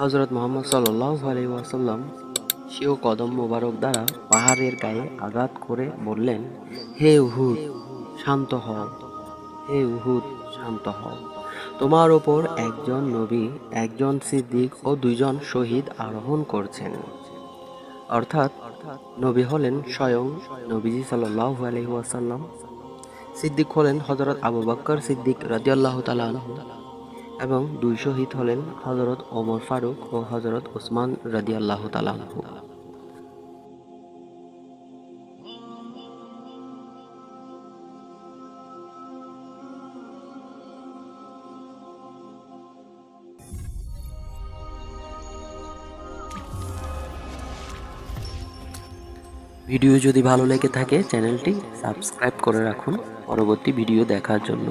হজরত মোহাম্মদ সাল্লাহ ওয়াসাল্লাম সেও কদম মোবারক দ্বারা পাহাড়ের গায়ে আঘাত করে বললেন, হে উহুদ, শান্ত হও। হে উহুদ, শান্ত হও। তোমার ওপর একজন নবী, একজন সিদ্দিক ও দুইজন শহীদ আরোহণ করছেন। অর্থাৎ নবী হলেন স্বয়ং নবীজি সাল্লাহ আলহিহাসাল্লাম সিদ্দিক হলেন হজরত আবু বক্কর সিদ্দিক রাজিয়াল্লাহ তালাহ এবং দুই শহীদ হলেন হজরত ওমর ফারুক ও হজরত ওসমান রাদিয়াল্লাহ তালাহ ভিডিও যদি ভালো লেগে থাকে, চ্যানেলটি সাবস্ক্রাইব করে রাখুন। পরবর্তী ভিডিও দেখার জন্য।